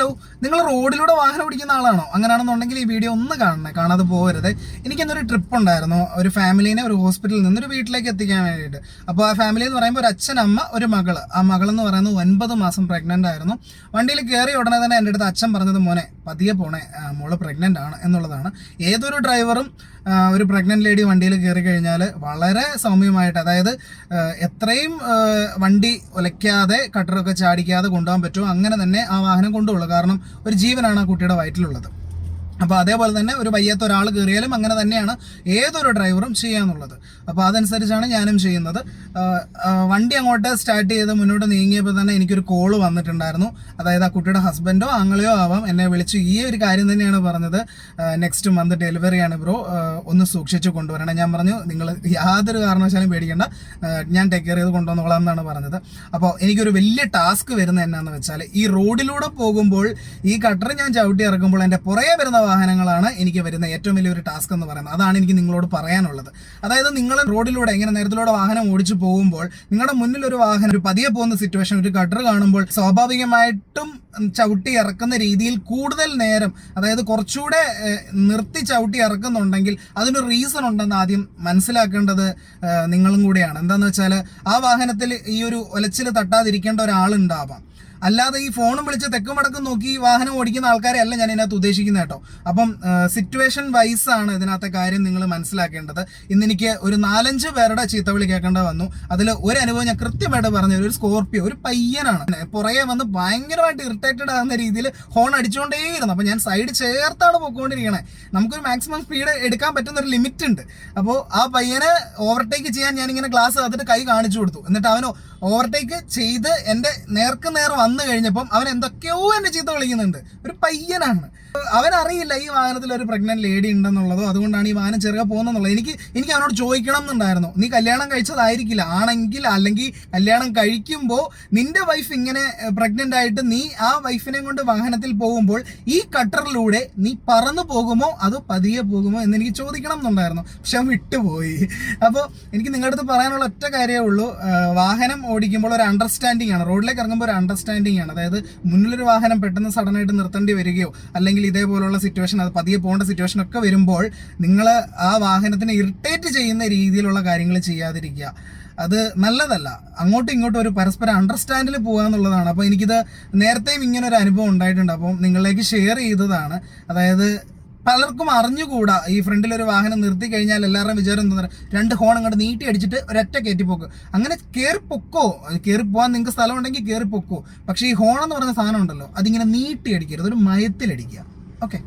Hello നിങ്ങൾ റോഡിലൂടെ വാഹനം ഓടിക്കുന്ന ആളാണോ? അങ്ങനെയാണെന്നുണ്ടെങ്കിൽ ഈ വീഡിയോ ഒന്ന് കാണണേ. കാണാതെ പോകരുത് എനിക്കെന്നൊരു ട്രിപ്പ് ഉണ്ടായിരുന്നു. ഒരു ഫാമിലീനെ ഒരു ഹോസ്പിറ്റലിൽ നിന്ന് ഒരു വീട്ടിലേക്ക് എത്തിക്കാൻ വേണ്ടിയിട്ട്. അപ്പോൾ ആ ഫാമിലി എന്ന് പറയുമ്പോൾ ഒരു അച്ഛൻ അമ്മ ഒരു മകൾ ആ മകൾ എന്ന് പറയുന്നത് ഒൻപത് മാസം പ്രഗ്നന്റ് ആയിരുന്നു. വണ്ടിയിൽ കയറി ഉടനെ തന്നെ എന്റെ അടുത്ത് അച്ഛൻ പറഞ്ഞത് മോനെ പതിയെ പോണേ. മോൾ പ്രഗ്നന്റ് ആണ് എന്നുള്ളതാണ്. ഏതൊരു ഡ്രൈവറും ഒരു പ്രഗ്നന്റ് ലേഡി വണ്ടിയിൽ കയറി കഴിഞ്ഞാൽ വളരെ സൗമ്യമായിട്ട് അതായത് എത്രയും വണ്ടി ഒലയ്ക്കാതെ കട്ടറൊക്കെ ചാടിക്കാതെ കൊണ്ടുപോകാൻ പറ്റുമോ അങ്ങനെ തന്നെ ആ വാഹനം കൊണ്ടുപോകുള്ളൂ കാരണം ഒരു ജീവനാണ് ആ കുട്ടിയുടെ വയറ്റിലുള്ളത്. അപ്പോൾ അതേപോലെ തന്നെ ഒരു വയ്യാത്ത ഒരാൾ കയറിയാലും അങ്ങനെ തന്നെയാണ് ഏതൊരു ഡ്രൈവറും ചെയ്യാന്നുള്ളത്. അപ്പോൾ അതനുസരിച്ചാണ് ഞാനും ചെയ്യുന്നത്. വണ്ടി അങ്ങോട്ട് സ്റ്റാർട്ട് ചെയ്ത് മുന്നോട്ട് നീങ്ങിയപ്പോൾ തന്നെ എനിക്കൊരു കോൾ വന്നിട്ടുണ്ടായിരുന്നു. അതായത് ആ കുട്ടിയുടെ ഹസ്ബൻഡോ ആങ്ങളെയോ ആവാം എന്നെ വിളിച്ച് ഈ ഒരു കാര്യം തന്നെയാണ് പറഞ്ഞത്. നെക്സ്റ്റ് മന്ത് ഡെലിവറിയാണ് ബ്രോ ഒന്ന് സൂക്ഷിച്ച് കൊണ്ടുവരണം. ഞാൻ പറഞ്ഞു നിങ്ങൾ യാതൊരു കാരണവശാലും പേടിക്കേണ്ട. ഞാൻ ടേക്ക് കെയർ ചെയ്ത് കൊണ്ടുവന്നോളാം എന്നാണ് പറഞ്ഞത്. അപ്പോൾ എനിക്കൊരു വലിയ ടാസ്ക് വരുന്നത് എന്നാന്ന് വെച്ചാൽ ഈ റോഡിലൂടെ പോകുമ്പോൾ ഈ കട്ടർ ഞാൻ ചവിട്ടി ഇറക്കുമ്പോൾ എന്റെ പുറകെ വരുന്ന വാഹനങ്ങളാണ് എനിക്ക് വരുന്ന ഏറ്റവും വലിയൊരു ടാസ്ക് എന്ന് പറയുന്നത്. അതാണ് എനിക്ക് നിങ്ങളോട് പറയാനുള്ളത്. അതായത് നിങ്ങൾ റോഡിലൂടെ ഇങ്ങനെ നേരത്തിലൂടെ വാഹനം ഓടിച്ചു പോകുമ്പോൾ നിങ്ങളുടെ മുന്നിൽ ഒരു വാഹനം ഒരു പതിയെ പോകുന്ന സിറ്റുവേഷൻ ഒരു കട്ടർ കാണുമ്പോൾ സ്വാഭാവികമായിട്ടും ചവിട്ടി ഇറക്കുന്ന രീതിയിൽ കൂടുതൽ നേരം അതായത് കുറച്ചുകൂടെ നിർത്തി ചവിട്ടി ഇറക്കുന്നുണ്ടെങ്കിൽ അതിനൊരു റീസൺ ഉണ്ടെന്ന് ആദ്യം മനസ്സിലാക്കേണ്ടത് നിങ്ങളും കൂടെയാണ്. എന്താണെന്ന് വെച്ചാൽ ആ വാഹനത്തിൽ ഈ ഒരു ഒലച്ചിൽ തട്ടാതിരിക്കേണ്ട ഒരാളുണ്ടാവാം. അല്ലാതെ ഈ ഫോണും വിളിച്ച് തെക്കും വടക്കും നോക്കി വാഹനം ഓടിക്കുന്ന ആൾക്കാരെ അല്ല ഞാൻ ഇതിനകത്ത് ഉദ്ദേശിക്കുന്നത് കേട്ടോ. അപ്പം സിറ്റുവേഷൻ വൈസ് ആണ് ഇതിനകത്തെ കാര്യം നിങ്ങൾ മനസ്സിലാക്കേണ്ടത്. ഇന്ന് എനിക്ക് ഒരു നാലഞ്ച് പേരുടെ ചീത്തവിളി കേൾക്കേണ്ട വന്നു. അതിൽ ഒരു അനുഭവം ഞാൻ കൃത്യമായിട്ട് പറഞ്ഞു ഒരു സ്കോർപ്പിയോ ഒരു പയ്യനാണ്. പുറകെ വന്ന് ഭയങ്കരമായിട്ട് ഇറിറ്റേറ്റഡ് ആകുന്ന രീതിയിൽ ഹോൺ അടിച്ചുകൊണ്ടേയിരുന്നു. അപ്പം ഞാൻ സൈഡ് ചേർത്താണ് പോയിക്കൊണ്ടിരിക്കണേ നമുക്കൊരു മാക്സിമം സ്പീഡ് എടുക്കാൻ പറ്റുന്ന ഒരു ലിമിറ്റ് ഉണ്ട്. അപ്പോൾ ആ പയ്യനെ ഓവർടേക്ക് ചെയ്യാൻ ഞാനിങ്ങനെ ഗ്ലാസ് അതിട്ട് കൈ കാണിച്ചു കൊടുത്തു. എന്നിട്ട് അവന് ഓവർടേക്ക് ചെയ്ത് എന്റെ നേർക്ക് നേർ വന്നു കഴിഞ്ഞപ്പം അവൻ എന്തൊക്കെയോ എന്നെ ചീത്ത വിളിക്കുന്നുണ്ട്. ഒരു പയ്യനാണ്. അവൻ അറിയില്ല ഈ വാഹനത്തിൽ ഒരു പ്രഗ്നന്റ് ലേഡി ഉണ്ടെന്നുള്ളതോ. അതുകൊണ്ടാണ് ഈ വാഹനം ചെറുകെ പോകുന്നുള്ളത് എനിക്ക് എനിക്ക് അവനോട് ചോദിക്കണം എന്നുണ്ടായിരുന്നു. നീ കല്യാണം കഴിച്ചതായിരിക്കില്ല. ആണെങ്കിൽ അല്ലെങ്കിൽ കല്യാണം കഴിക്കുമ്പോൾ നിന്റെ വൈഫ് ഇങ്ങനെ പ്രഗ്നന്റ് ആയിട്ട് നീ ആ വൈഫിനെ കൊണ്ട് വാഹനത്തിൽ പോകുമ്പോൾ ഈ കട്ടറിലൂടെ നീ പറന്നു പോകുമോ? അതോ പതിയെ പോകുമോ? എന്ന് എനിക്ക് ചോദിക്കണം എന്നുണ്ടായിരുന്നു. പക്ഷെ വിട്ടുപോയി. അപ്പോൾ എനിക്ക് നിങ്ങളുടെ അടുത്ത് പറയാനുള്ള ഒറ്റ കാര്യമേ ഉള്ളൂ. വാഹനം ഓടിക്കുമ്പോൾ ഒരു അണ്ടർസ്റ്റാൻഡിംഗ് ആണ്. റോഡിലേക്ക് ഇറങ്ങുമ്പോൾ ഒരു അണ്ടർസ്റ്റാൻഡിംഗ് ആണ്. അതായത് മുന്നിലൊരു വാഹനം പെട്ടെന്ന് സഡൻ ആയിട്ട് നിർത്തേണ്ടി വരികയോ അല്ലെങ്കിൽ ഇതേപോലുള്ള സിറ്റുവേഷൻ അത് പതിയെ പോകേണ്ട സിറ്റുവേഷൻ ഒക്കെ വരുമ്പോൾ നിങ്ങൾ ആ വാഹനത്തിനെ ഇറിറ്റേറ്റ് ചെയ്യുന്ന രീതിയിലുള്ള കാര്യങ്ങൾ ചെയ്യാതിരിക്കുക. അത് നല്ലതല്ല. അങ്ങോട്ടും ഇങ്ങോട്ടും ഒരു പരസ്പര അണ്ടർസ്റ്റാൻഡിൽ പോകുക എന്നുള്ളതാണ്. അപ്പോൾ എനിക്കിത് നേരത്തെയും ഇങ്ങനെ ഒരു അനുഭവം ഉണ്ടായിട്ടുണ്ട്. അപ്പം നിങ്ങളിലേക്ക് ഷെയർ ചെയ്തതാണ്. അതായത് പലർക്കും അറിഞ്ഞുകൂടാ ഈ ഫ്രണ്ടിൽ ഒരു വാഹനം നിർത്തി കഴിഞ്ഞാൽ എല്ലാവരുടെയും വിചാരം എന്താ രണ്ട് ഹോൺ അങ്ങോട്ട് നീട്ടി അടിച്ചിട്ട് ഒരൊറ്റ കയറ്റിപ്പോക്ക് അങ്ങനെ കയറി പൊക്കോ? കയറി പോകാൻ നിങ്ങൾക്ക് സ്ഥലം ഉണ്ടെങ്കിൽ കയറി പൊക്കോ. പക്ഷേ ഈ ഹോൺ എന്ന് പറയുന്ന സാധനം ഉണ്ടല്ലോ അതിങ്ങനെ നീട്ടി അടിക്കരുത് ഒരു മയത്തിലടിക്കുക ഓക്കെ